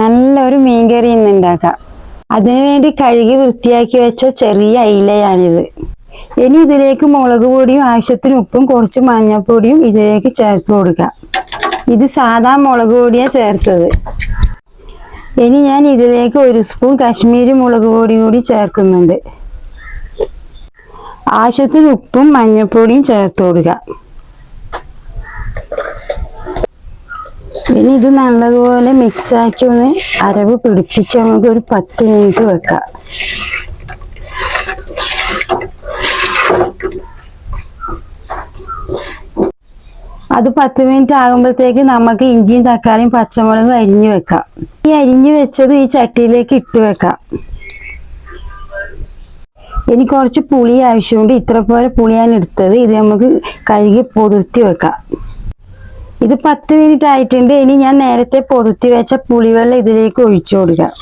നല്ലൊരു മീൻകറി ഇന്ന് ഉണ്ടാക്കാം. അതിനുവേണ്ടി കഴുകി വൃത്തിയാക്കി വെച്ച ചെറിയ അയിലയാണിത് ഇനി ഇതിലേക്ക് മുളക് പൊടിയും ആവശ്യത്തിന് ഉപ്പും കുറച്ച് മഞ്ഞൾപ്പൊടിയും ഇതിലേക്ക് ചേർത്ത് കൊടുക്കാം. ഇത് സാധാ മുളക് പൊടിയാണ് ചേർത്തത്. ഇനി ഞാൻ ഇതിലേക്ക് ഒരു സ്പൂൺ കാശ്മീരി മുളക് പൊടി കൂടി ചേർക്കുന്നുണ്ട്. ആവശ്യത്തിന് ഉപ്പും മഞ്ഞൾപ്പൊടിയും ചേർത്ത് കൊടുക്കാം. ഇനി ഇത് നല്ലതുപോലെ മിക്സ് ആക്കി ഒന്ന് അരവ് പിടിപ്പിച്ച് നമുക്ക് ഒരു പത്ത് മിനിറ്റ് വെക്കാം. അത് പത്ത് മിനിറ്റ് ആകുമ്പോഴത്തേക്ക് നമുക്ക് ഇഞ്ചിയും തക്കാളിയും പച്ചമുളകും അരിഞ്ഞു വെക്കാം. ഈ അരിഞ്ഞു വെച്ചത് ഈ ചട്ടിയിലേക്ക് ഇട്ട് വെക്കാം. ഇനി കുറച്ച് പുളി ആവശ്യമുണ്ട്. ഇത്ര പോലെ പുളിയാണ് എടുത്തത്. ഇത് നമുക്ക് കഴുകി പൊതിർത്തി വെക്കാം. ഇത് പത്ത് മിനിറ്റ് ആയിട്ടുണ്ട്. ഇനി ഞാൻ നേരത്തെ പൊതുത്തി വെച്ച പുളിവെള്ളം ഇതിലേക്ക് ഒഴിച്ചു കൊടുക്കാം.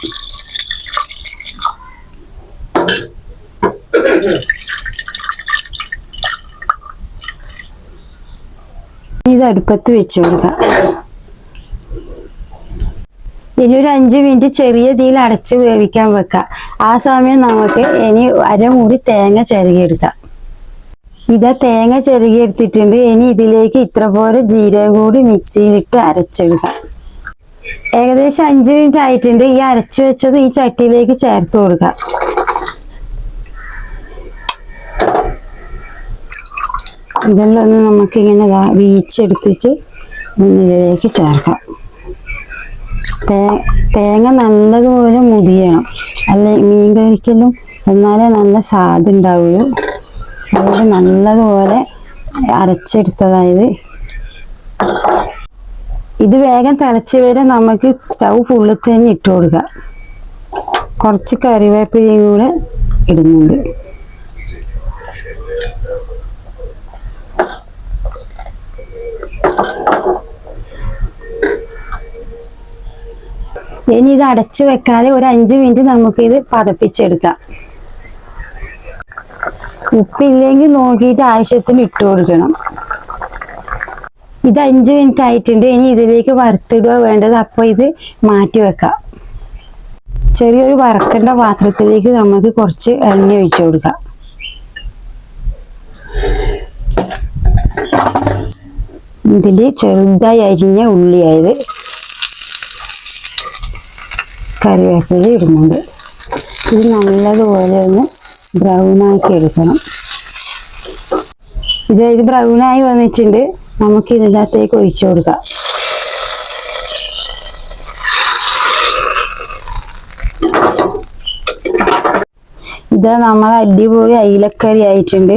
ഇത് അടുപ്പത്ത് വെച്ച് കൊടുക്കാം. ഇനി ഒരു അഞ്ച് മിനിറ്റ് ചെറിയ തീയിൽ അടച്ച് വേവിക്കാൻ വെക്കാം. ആ സമയം നമുക്ക് ഇനി അരമൂടി തേങ്ങ ചിരകിയെടുക്കാം ഇതാ തേങ്ങ ചെറുകി എടുത്തിട്ടുണ്ട് ഇനി ഇതിലേക്ക് ഇത്ര പോലെ ജീരകം കൂടി മിക്സിയിലിട്ട് അരച്ചെടുക്കാം. ഏകദേശം അഞ്ച് മിനിറ്റ് ആയിട്ടുണ്ട്. ഈ അരച്ചു വെച്ചത് ഈ ചട്ടിയിലേക്ക് ചേർത്ത് കൊടുക്കാം. ഇതെല്ലാം ഒന്ന് നമുക്കിങ്ങനെ വീച്ചെടുത്തിട്ട് ഇതിലേക്ക് ചേർക്കാം. തേ തേങ്ങ നല്ലതുപോലെ മുടിയണം അല്ലെ മീൻ കറിക്കലും എന്നാലേ നല്ല സ്വാദ് ഉണ്ടാവുള്ളൂ. അതുകൊണ്ട് നല്ലതുപോലെ അരച്ചെടുത്തതായത്. ഇത് വേഗം തിളച്ച് വരെ നമുക്ക് സ്റ്റൗ ഫുള്ളിൽ തന്നെ ഇട്ട് കൊടുക്കാം. കുറച്ച് കറിവേപ്പിലയും കൂടെ ഇടുന്നുണ്ട്. ഇനി ഇത് അടച്ചു വെക്കാതെ ഒരു അഞ്ച് മിനിറ്റ് നമുക്കിത് പതപ്പിച്ചെടുക്കാം. ഉപ്പില്ലെങ്കിൽ നോക്കിയിട്ട് ആവശ്യത്തിന് ഇട്ട് കൊടുക്കണം. ഇത് അഞ്ച് മിനിറ്റ് ആയിട്ടുണ്ട്. ഇനി ഇതിലേക്ക് വറുത്തിടുക വേണ്ടത്. അപ്പോൾ ഇത് മാറ്റി വെക്കാം. ചെറിയൊരു വറക്കേണ്ട പാത്രത്തിലേക്ക് നമുക്ക് കുറച്ച് എണ്ണ ഒഴിച്ചു കൊടുക്കാം. ഇതിൽ ചെറുതായി അരിഞ്ഞ ഉള്ളിയായത് കറിവേപ്പില ഇടുന്നുണ്ട്. ഇത് നല്ലതുപോലെ ഒന്ന് ബ്രൗൺ ആക്കി എടുക്കണം. ഇത് ഇത് ആയി വന്നിട്ടുണ്ട്. നമുക്ക് ഇതിനകത്തേക്ക് ഒഴിച്ചു കൊടുക്കാം. ഇത് നമ്മൾ അടിപൊളി അയിലക്കറി ആയിട്ടുണ്ട്.